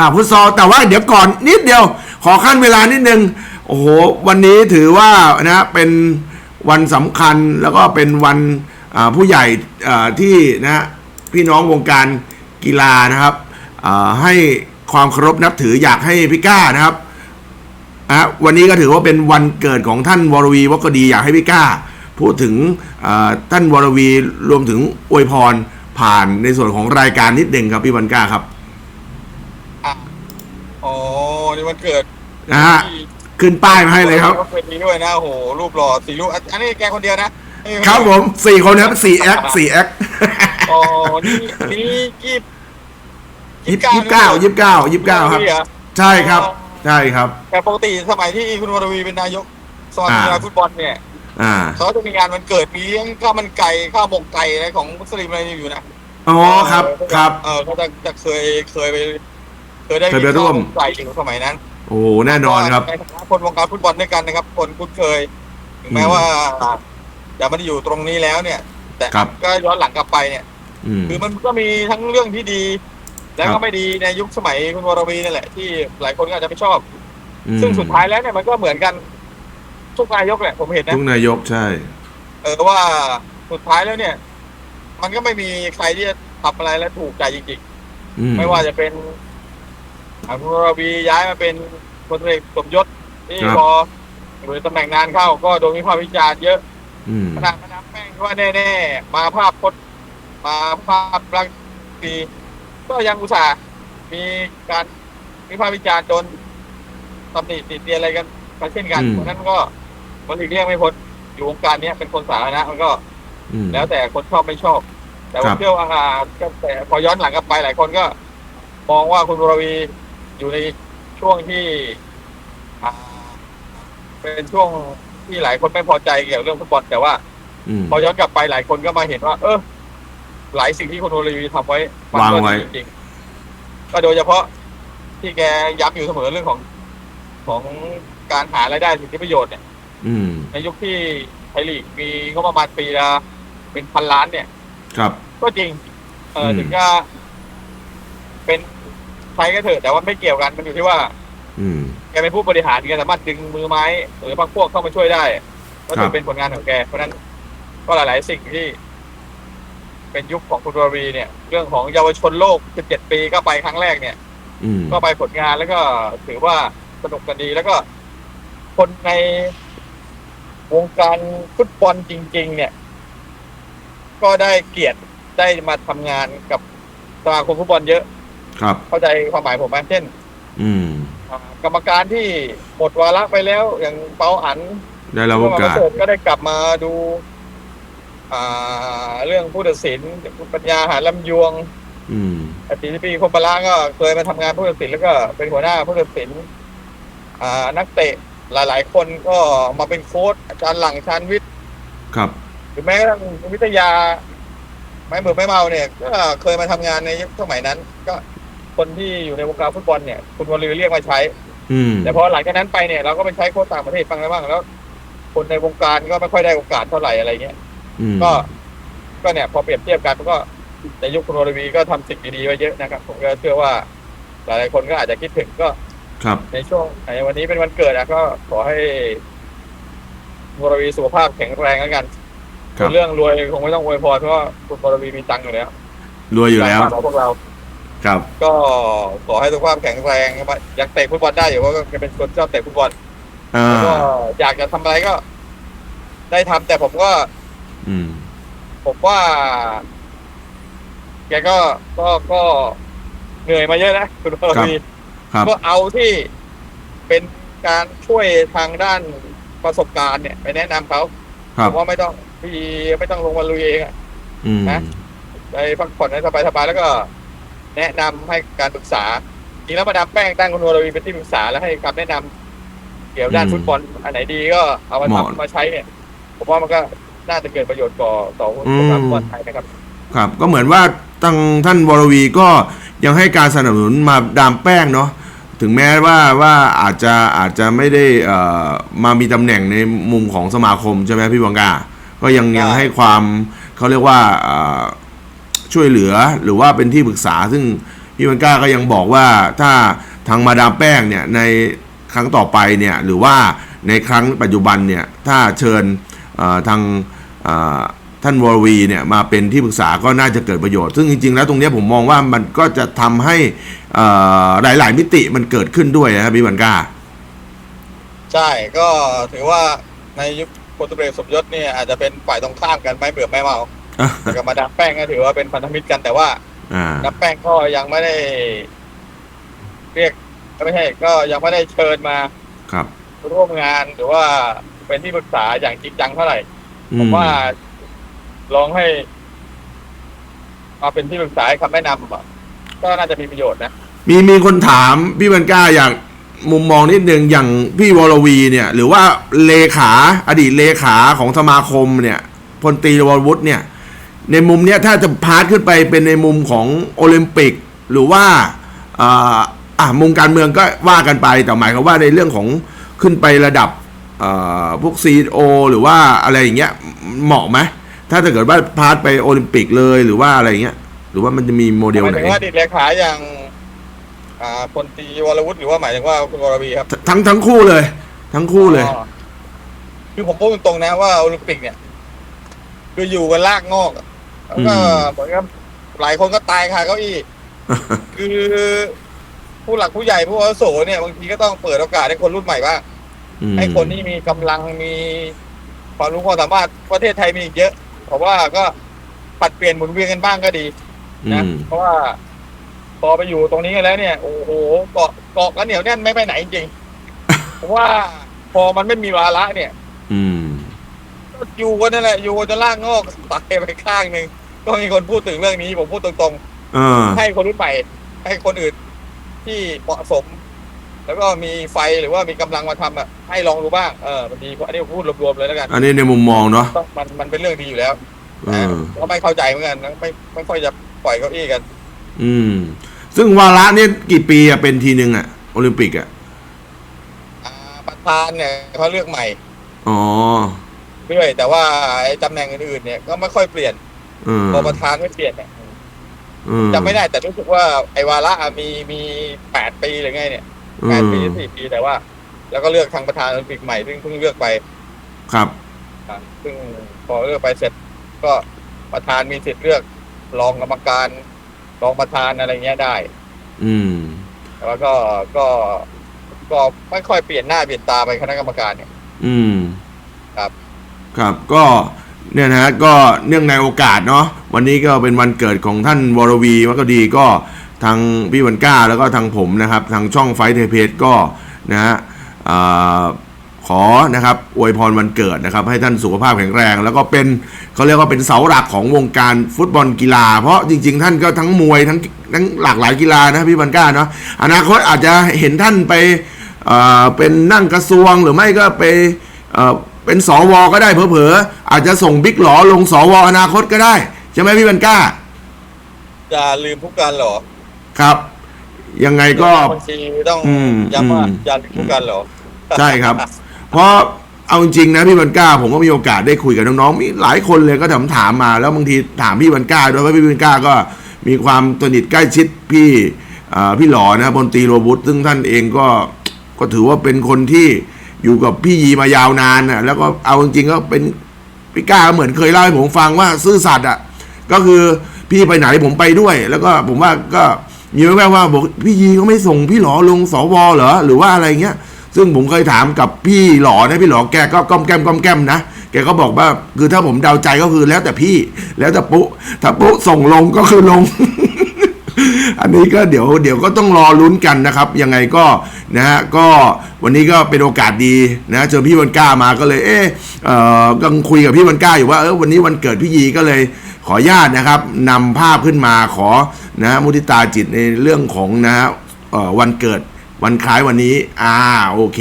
อ่าฟุตซอลแต่ว่าเดี๋ยวก่อนนิดเดียว ขอขั้นเวลานิดนึง โอ้โห วันนี้ถือว่านะเป็นวันสำคัญแล้วก็เป็นวันผู้ใหญ่ที่นะพี่น้องวงการกีฬานะครับให้ความเคารพนับถืออยากให้พี่ก้านะครับอะวันนี้ก็ถือว่าเป็นวันเกิดของท่านวรวีวกดีอยากให้พี่ก้า พูดถึงท่านวรวีรวมถึงอวยพรผ่านในส่วนของรายการนิดหนึ่งครับพี่วันก้าครับ อะอ๋อ นี่มันเกิดนะฮะขึ้นป้ายมาให้เลยครับเป็นนี้ด้วยนะโอ้โหรูปหล่อสีรูปอันอันนี้แกคนเดียวนะครับผมสี่คนครับสี่แอคสี่แอคอ๋อนี่นี่ยี่สิบยี่สิบเก้ายี่สิบเก้ายี่สิบเก้าครับเหอใช่ครับใช่ครับ แต่ปกติสมัยที่คุณวรวีเป็นนายกสมาคมกีฬาฟุตบอลเนี่ยอ่าเขาจะมีงานวันเกิดมีเลี้ยงข้าวมันไก่ข้าวหมกไก่อะไรของมุสลิมอะไรอยู่นะอ๋อครับครับเออเขาจะจะเคยเคยไป เคยได้เคยไปร่วมข้าหกไก่อยู่สมัยนั้นโอ้แน่นอนครับ ในฐานะคนวงการฟุตบอลด้วยกันนะครับ คนคุ้นเคย ถึงแม้อืมว่าจะไม่ได้อยู่ตรงนี้แล้วเนี่ย แต่ครับ ก็ย้อนหลังกลับไปเนี่ย อืม คือมันก็มีทั้งเรื่องที่ดี และครัก็บ ไม่ดีในยุคสมัยคุณวรวีนั่นแหละที่หลายคนก็อาจจะไม่ชอบ อืมซึ่งสุดท้ายแล้วเนี่ยมันก็เหมือนกันทุกนายกแหละผมเห็นนะ ทุกนายกใช่ เออว่าสุดท้ายแล้วเนี่ย มันก็ไม่มีใครที่จะทำอะไรแล้วถูกใจจริงอืมๆไม่ว่าจะเป็น อ่าคุณวรวีย้ายมาเป็นพลตรีสมยศที่ครับ พออยู่ในตำแหน่งนานเข้าก็โดนวิพากษ์วิจารณ์เยอะอืม ขนาดมาดามแป้งที่ว่าแน่ๆมาภาพพจน์มาภาพลักษณ์ดีก็ยังอุตส่าห์มีการวิพากษ์วิจารณ์จนตำหนิติเตียนอะไรกันมาเช่นกันอืม เพราะฉะนั้นก็มันหลีกเลี่ยงไม่พ้นอยู่วงการเนี้ยเป็นคนสาธารณะมันก็ อืม แล้วแต่คนชอบไม่ชอบ แต่คผรัมบเชื่อว่าอ่าก็แต่พอย้อนหลังกลับไปหลายคนก็ มองว่าคุณวรวี อยู่ในช่วงที่อ่าเป็นช่วงที่หลายคนไม่พอใจเกี่ยวกับเรื่องฟุตบอลแต่ว่าอืมพอย้อนกลับไปหลายคนก็มาเห็นว่า เออหลายสิ่งที่คุณโอลีวีทำไว้มันวางก็ไว้ดีจริงๆก็โดยเฉพาะที่แกย้ำอยู่เสมอเรื่องของของการหารายได้สิทธิประโยชน์เนี่ยอืมในยุคที่ไทยลีกมีงบประมาณปีละเป็นพันล้านเนี่ย ครับ ก็จริง เอออมถึงจะเป็น ใครก็เถอะแต่ว่าไม่เกี่ยวกันมันอยู่ที่ว่าอืม แกเป็นผู้บริหารแกสามารถดึงมือไม้ หรือพรรคพวกเข้ามาช่วยได้ก็ครัถืบอเป็นผลงานของแก เพราะฉะนั้นก็หลาย ๆ สิ่งที่ เป็นยุคของคุณวรวีเนี่ย เรื่องของเยาวชนโลก 17 ปีก็ไปครั้งแรกเนี่ย อืมก็ไปผลงานแล้วก็ถือว่าสนุกกันดีแล้วก็ คนในวงการฟุตบอลจริง ๆ เนี่ย ก็ได้เกียรติได้มาทำงานกับสมาคมฟุตบอลเยอะ ครับ เข้าใจความหมายผมไหมเช่นอืมอ่ากรรมการที่หมดวาระไปแล้ว อย่างเปาอันได้รับโอกาสเก็ได้กลับมาดู อ่า เรื่องผู้ตัดสินคุณปัญญาหาลำยวง อืมอดีตปีคมบาระก็เคยมาทำงานผู้ตัดสินแล้วก็เป็นหัวหน้าผู้ตัดสิน อ่า นักเตะหลาย ๆ คนก็มาเป็นโค้ชอาจารย์หลังชานวิทย์ครับหรือแม้กระทั่งวิทยาไม่เหมือนไม่เมาเนี่ย ก็เคยมาทำงานในยุคสมัยนั้น ก็ คนที่อยู่ในวงการฟุตบอลเนี่ย คุณวลีเรียกมาใช้ อืมแต่พอหลังจากนั้นไปเนี่ยเราก็ไปใช้โค้ชต่างประเทศฟังแล้วบ้างแล้ว คนในวงการก็ไม่ค่อยได้โอกาสเท่าไหร่อะไรเงี้ยอืมก็ก็เนี่ยพอเปรียบเทียบกันก็ในยุคคุณวรวีก็ทำสิ่งดีๆไว้เยอะนะครับ ผมก็เชื่อว่า หลายๆคนก็อาจจะคิดถึงก็ครับ ในช่วงในวันนี้เป็นวันเกิดนะก็ขอให้คุณวรวีสุขภาพแข็งแรงแล้วกันครับเรื่องรวยคงไม่ต้องอวยพรเพราะว่าคุณวรวีมีตังค์อยู่แล้วรวยอยู่แล้วของพวกเรา ครับ ก็ขอให้สุขภาพแข็งแรงอยากเตะฟุตบอลได้อยู่เพราะว่าแกเป็นคนชอบเตะฟุตบอลอ่าแล้วก็อยากจะทำอะไรก็ ได้ทำแต่ผมก็ อืม ผมว่า แกก็ก็ก็เหนื่อยมาเยอะนะคุณพครับลีครับ ก็เอาที่เป็นการช่วยทางด้านประสบการณ์เนี่ย ไปแนะนำเขาครับผมว่าไม่ต้องพี่ไม่ต้องลงมาลุยเองอะ อืม นะ ไปพักผ่อนให้สบายๆแล้วก็ แนะนำให้การปรึกษาจริงแล้วมาดามแป้งตั้งคุณวรวีเป็นที่ปรึกษาแล้วให้คำแนะนำเกี่ยวด้านฟุตบอลอันไหนดีก็เอามาทำมาใช้เนี่ยผมว่ามันก็น่าจะเกิดประโยชน์ต่อต่อวงการฟุตบอลไทยนะครับ ครับ ก็เหมือนว่าตั้งท่านวรวีก็ยังให้การสนับสนุนมาดามแป้งเนาะถึงแม้ว่าว่าอาจจะอาจจะไม่ได้เอ่อมามีตำแหน่งในมุมของสมาคมใช่ไหมพี่วังกา ก็ยังยังให้ความเขาเรียกว่า ช่วยเหลือหรือว่าเป็นที่ปรึกษา ซึ่งพี่วันก้าก็ยังบอกว่าถ้าทางมาดามแป้งเนี่ยในครั้งต่อไปเนี่ยหรือว่าในครั้งปัจจุบันเนี่ยถ้าเชิญทางท่านวรวีเนี่ยมาเป็นที่ปรึกษาก็น่าจะเกิดประโยชน์ ซึ่งจริงๆแล้วตรงนี้ผมมองว่ามันก็จะทำให้หลายๆมิติมันเกิดขึ้นด้วยนะครับพี่วันกาใช่ก็ถือว่าในยุคโปรตุเกสสมยศเนี่ยอาจจะเป็นฝ่ายตรงข้ามกันไม่เบื่อไม่เมา กับมาดามแป้งก็ถือว่าเป็นพันธมิตรกันแต่ว่าอ่าน้ำแป้งก็ยังไม่ได้ เรียกไม่ใช่ก็ยังไม่ได้เชิญมาครับ ร่วมงานหรือว่าเป็นที่ปรึกษาอย่างจริงจังเท่าไหร่อืผมว่าลองให้มาเป็นที่ปรึกษาให้คำแนะนำอะก็น่าจะมีประโยชน์นะ มีมีคนถามพี่วันก้าอยากมุมมองนิดนึงอย่างพี่วรวีเนี่ย หรือว่าเลขา อดีตเลขาของสมาคมเนี่ยพลตรีวรวุฒิเนี่ย ในมุมเนี้ยถ้าจะพาร์ทขึ้นไปเป็นในมุมของโอลิมปิก หรือว่าอ่าอะมุมการเมืองก็ว่ากันไปแต่หมายความว่าในเรื่องของขึ้นไประดับเอ่อพวกซีโอหรือว่าอะไรอย่างเงี้ยเหมาะไหมถ้าจะเกิดว่าพาร์ทไปโอลิมปิกเลยหรือว่าอะไรอย่างเงี้ย หรือว่ามันจะมีโมเดลหมายไหนถึงว่าอดีตเลขาอย่างอ่าพลตรีวรวุฒิหรือว่าหมายถึงว่าคุณวรวีครับ ทั้งทั้งคู่เลย ทั้งคู่เลยอ๋อคือผมพูดตรงๆนะว่าโอลิมปิกเนี่ย คืออยู่กันลากงอกอะ แล้วก็อืมเหมือนกับหลายคนก็ตายคาเก้าอี้ คือผู้หลักผู้ใหญ่ผู้อาวุโสเนี่ยบางทีก็ต้องเปิดโอกาสให้คนรุ่นใหม่บ้างอืมให้คนที่มีกำลังมีความรู้ความสามารถประเทศไทยมีอีกเยอะเพราะว่าก็ปัดเปลี่ยนหมุนเวียนกันบ้างก็ดีนะอืมเพราะว่าพอไปอยู่ตรงนี้กันแล้วเนี่ย โอ้โหเกาะเกาะกันเหนียวแน่นไม่ไปไหนจริงๆเพราะว่าพอมันไม่มีวาระเนี่ย อืมก็อยู่กันนั่นแหละอยู่กันจนล่างงอกตายไปข้างหนึ่ง ก็มีคนพูดถึงเรื่องนี้ผมพูดตรงเออ ๆ ให้คนรุ่นใหม่ ให้คนอื่นที่เหมาะสม แล้วก็มีไฟหรือว่ามีกำลังมาทำอะให้ลองดูบ้างเออมันดีอันนี้ผมพูดรวมๆเลยแล้วกันอันนี้ในมุมมองเนาะต้องมันมันเป็นเรื่องดีอยู่แล้วเอนะอ ก็ไม่เข้าใจเหมือนกันนะไม่ไม่ค่อยจะปล่อยเก้าอี้กัน อืม ซึ่งวาระนี่กี่ปีอะเป็นทีหนึ่งอะโอลิมปิกอะอ่าประธานเนี่ยเขาเลือกใหม่อ๋อ เรื่อยแต่ว่าไอ้ตำแหน่งอื่นๆเนี่ยก็ไม่ค่อยเปลี่ยนเออพอประธานไม่เปลี่ยนเนี่ยเออจำไม่ได้แต่รู้สึกว่าไอ้วาระอะมีมีแปดปีหรือไงเนี่ยเอแปดอปีสี่ปีแต่ว่า แล้วก็เลือกทางประธานโอลิมปิกใหม่ซึ่งเพิ่งเลือกไปครับอะซึ่งพอเลือกไปเสร็จ ก็ประธานมีสิทธิ์เลือกรองกรรมการรองประธานอะไรเงี้ยได้ อืมแต่ว่าก็ก็ก็ไม่ค่อยเปลี่ยนหน้าเปลี่ยนตาไปคณะกรรมการเนี่ย อืม ครับ ครับก็ เนี่ยนะฮะก็เนื่องในโอกาสเนาะวันนี้ก็เป็นวันเกิดของท่านวรวีวักดีก็ทางพี่วันก้าแล้วก็ทางผมนะครับ ทางช่องไฟเทเพจก็นะฮะขอนะครับอวยพรวันเกิดนะครับ ให้ท่านสุขภาพแข็งแรง แล้วก็เป็นเขาเรียกว่าเป็นเสาหลักของวงการฟุตบอลกีฬา เพราะจริง ๆ ท่านก็ทั้งมวยทั้งทั้งหลากหลายกีฬานะพี่วันก้าเนาะอนาคตอาจจะเห็นท่านไปเเป็นนั่งกระทรวงหรือไม่ก็ไป เอ่อเป็นสวก็ได้เผลอๆอาจจะส่งบิ๊กหลอลงสวอนาคตก็ได้ ใช่ไหมพี่วันก้าอย่าลืมผู้การเหรอครับ ยังไงก็บางทีต้องอืมย้ำว่าอืมอย่าลืมผู้การเหรอใช่ครับ เพราะเอาจริงๆนะพี่วันก้า ผมก็มีโอกาสได้คุยกับน้องๆมีหลายคนเลยก็ถามถามมา แล้วบางทีถามพี่วันก้าด้วยว่าพี่วันก้าก็มีความสนิทใกล้ชิดพี่อ่าพี่หลอนะครับพลตรีโรบุตซึ่งท่านเองก็ก็ถือว่าเป็นคนที่ อยู่กับพี่ยีมายาวนานนะแล้วก็เอาจริงๆก็เป็นพี่ก้าเหมือนเคยเล่าให้ผมฟังว่าซื่อสัตย์อะ ก็คือพี่ไปไหนผมไปด้วย แล้วก็ผมว่าก็มีแว่วๆว่าบอกพี่ยีเขาไม่ส่งพี่หลอลงสวเหรอหรือว่าอะไรเงี้ย ซึ่งผมเคยถามกับพี่หลอนะพี่หลอแกก็ก้อมแก้มก้อมแก้มนะแกก็บอกว่าคือถ้าผมเดาใจก็คือแล้วแต่พี่ แล้วแต่ปุ๊ถ้าปุ๊ส่งลงก็คือลง อันนี้ก็เดี๋ยวเดี๋ยวก็ต้องรอลุ้นกันนะครับ ยังไงก็นะฮะก็วันนี้ก็เป็นโอกาสดีนะเจอพี่วันก้ามาก็เลยเอ๊ะเอ่อกำลังคุยกับพี่วันก้าอยู่ว่าเออวันนี้วันเกิดพี่ยีก็เลยขอญาตนะครับนำภาพขึ้นมาขอนะมุทิตาจิตในเรื่องของนะเอ่อวันเกิดวันคล้ายวันนี้ อ่า โอเค